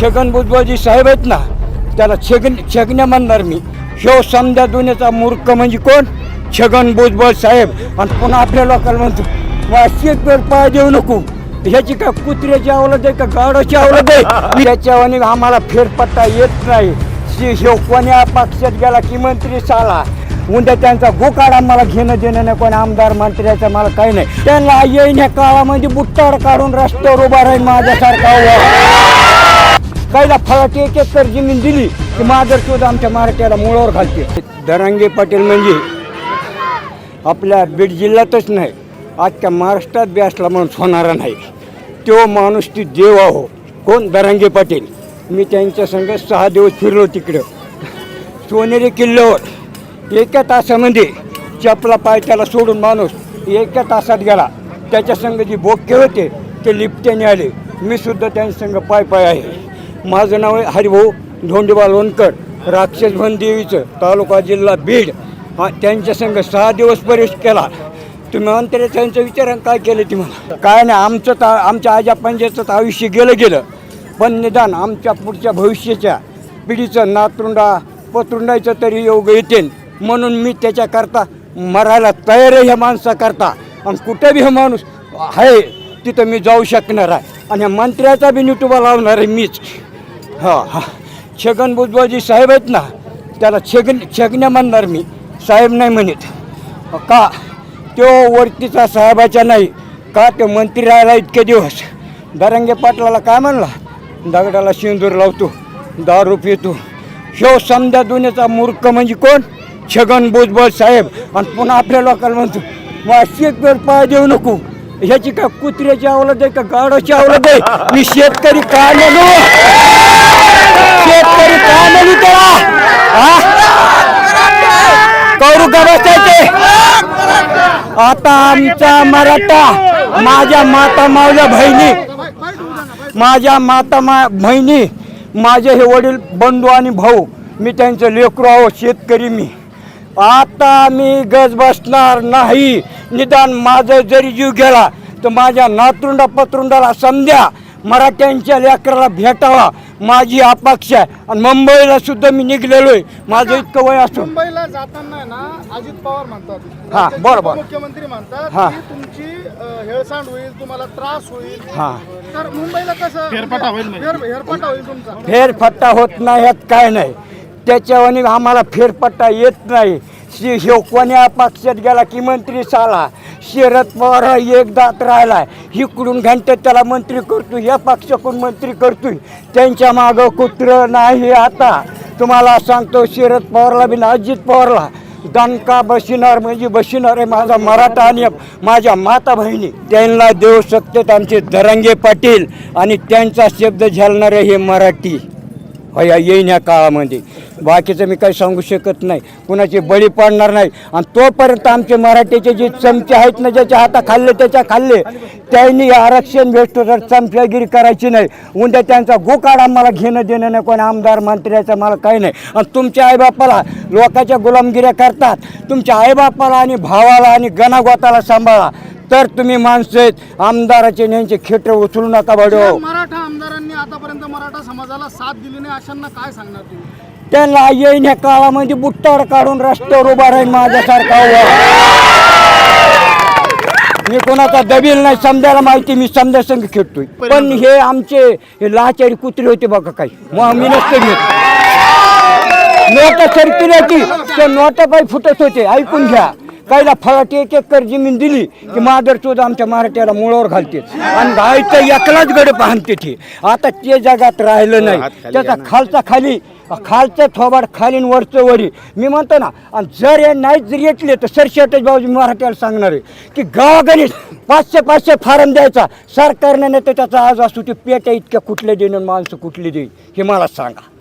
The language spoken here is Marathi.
छगन भुजबळजी साहेब आहेत ना त्याला छगन छगण्या म्हणणार मी. ह्यो समजा दुनियाचा मूर्ख म्हणजे कोण? छगन भुजबळ साहेब. आणि पुन्हा आपल्या लोकांना म्हणतो वाशीत पाय देऊ नको. ह्याची का कुत्र्याची आवलत आहे का गाडाची आवलत आहे? याच्यावानी आम्हाला फेरपट्टा येत नाही. ह्यो कोण्या पक्षात गेला की मंत्री साला उद्या त्यांचा गोकाड आम्हाला घेणं देणं नाही कोणी आमदार मंत्र्याचं मला काही नाही. त्यांना येईन ह्या काळामध्ये बुट्टाड काढून रस्त्यावर उभा राहील माझ्यासारखा. कायदा फळाची एक एकर जमीन दिली की माझर शोध आमच्या मराठ्याला मुळावर घालते. दरांगे पाटील म्हणजे आपल्या बीड जिल्ह्यातच नाही आजच्या महाराष्ट्रात बी असला माणूस होणारा नाही. तो माणूस ती देव आहो. कोण? दरांगे पाटील. मी त्यांच्या संग सहा दिवस फिरलो तिकडं. सोनेरी किल्ल्यावर एका तासामध्ये चपला पाय त्याला सोडून माणूस एका तासात गेला. त्याच्या संग जी बोके होते ते लिपट्याने आले. मी सुद्धा त्यांच्या संग पाय पाय आहे. माझं नाव आहे हरिभाऊ धोंडीबा लोणकर राक्षसभन देवीचं तालुका जिल्हा बीड. हा त्यांच्या संग सहा दिवस प्रवेश केला. तुम्ही अंतर त्यांचं विचारा काय केलं ती मला काय नाही आमचं तर आमच्या आजा पंजाचं आयुष्य गेलं गेलं. पण निदान आमच्या पुढच्या भविष्याच्या पिढीचं नातरुंडा पतरुंडायचं तरी योग येते म्हणून मी त्याच्याकरता मरायला तयार आहे ह्या माणसाकरता. आणि कुठं बी हा माणूस आहे तिथं मी जाऊ शकणार आहे. आणि मंत्र्याचा बी निटुबा लावणार आहे मीच. हा हा. छगन भुजबळजी साहेब आहेत ना त्याला छगन छगण्या म्हणणार मी. साहेब नाही म्हणत. का? तो वरतीचा साहेबाच्या नाही. का? तो मंत्री राहिला इतके दिवस. दरंगे पाटलाला काय म्हणला? दगडाला शेंदूर लावतो दारू पितो. ह्यो समजा दुनियाचा मूर्ख म्हणजे कोण? छगन भुजबळ साहेब. आणि पुन्हा आपल्या लोकांना म्हणतो वाशिक पाय देऊ नको. ह्याची का कुत्र्याची आवलत आहे का? गाडाची आवलत आहे. मी शेतकरी काय म्हणू शेतकरी काय म्हणू त्याला हा? करू आता आमचा मराठा माझ्या माता मावल्या बहिणी माझ्या माता मा बहिणी माझे हे वडील बंधू आणि भाऊ मी त्यांचं लेकरू आहो शेतकरी मी. आता मी गज बसणार नाही. निदान माझं जरी जीव गेला तर माझ्या नातरुंडा पत्रुंडाला समजा मराठ्यांच्या लेकराला भेटावा माझी अपेक्षा आहे. आणि मुंबईला सुद्धा मी निघलेलो आहे. माझं इतकं वय असून. मुंबईला जाताना ना अजित पवार म्हणतात. हा, राज्याचे बरोबर. मुख्यमंत्री म्हणतात हा. की तुमची अ, हेळसांड होईल तुम्हाला त्रास होईल. हा. तर मुंबईला कसं फेरफाटा होईल फेरफाटा होईल तुमचा. फेरफट्टा होत नाही यात काय नाही. त्याच्यावानी आम्हाला फेरफट्टा येत नाही. शि ह्यो कोण्या पक्षात गेला की मंत्री साला शरद पवार हा एक दात इकडून घंटे त्याला मंत्री करतोय या पक्षाकडून मंत्री करतोय. त्यांच्या मागं कुत्र नाही आता. तुम्हाला सांगतो शरद पवारला बिन अजित पवारला दणका बसिनार म्हणजे बसिनार आहे माझा मराठा आणि माझ्या माता बहिणी. त्यांना देऊ शकतात आमचे दरंगे पाटील आणि त्यांचा शब्द झेलणारे हे मराठी. होय येईन या काळामध्ये. बाकीचं मी काही सांगू शकत नाही. कुणाची बळी पडणार नाही. आणि तोपर्यंत आमचे मराठीचे जे चमचे आहेत ना ज्याच्या हाता खाल्ले त्याच्या खाल्ले त्यांनी आरक्षण भेटतो तर चमच्यागिरी करायची नाही. उद्या त्यांचा गोकाड आम्हाला घेणं देणं नाही कोणी आमदार मंत्र्याचं मला काही नाही. आणि तुमच्या आईबापाला लोकांच्या गुलामगिऱ्या करतात. तुमच्या आईबापाला आणि भावाला आणि गणागोताला सांभाळा. तर तुम्ही माणसं आहेत. आमदाराचे न्यांचे खेटर उचलू नका बडो मराठा आमदारांनी आतापर्यंत मराठा समाजाला साथ दिली नाही अशांना काय सांगणार तुम्ही त्यांना येईन ह्या काळामध्ये बुट्टाड काढून रस्त्यावर उभा राहील माझ्यासारखा उभा. मी कोणाचा दबील नाही समजायला माहिती मी समजा संघ खेळतोय. पण हे आमचे हे लाचारी कुत्रे होते बघा काही. मग मी नसते घेत. नोटा सरकी होती ते नोटा पाय फुटत होते. ऐकून घ्या. कायला फळाटी एक एकर जमीन दिली की मादर चोद आमच्या मराठ्याला मुळावर घालते. आणि गायचं एकलाच गड पाहते ते. आता ते जगात राहिलं नाही. त्याचा खालचा खाली खालचं थोबाड खालीन वरचं वरी. मी म्हणतो ना आणि जर हे नाही जर येतले तर सरशेटच भाऊजी मराठ्याला सांगणार आहे की गावागणित पाचशे पाचशे फारम द्यायचा. सरकारने नाही तर त्याचा आज असू ते पेट्या इतक्या कुठले देईन माणसं कुठली देईन हे मला सांगा.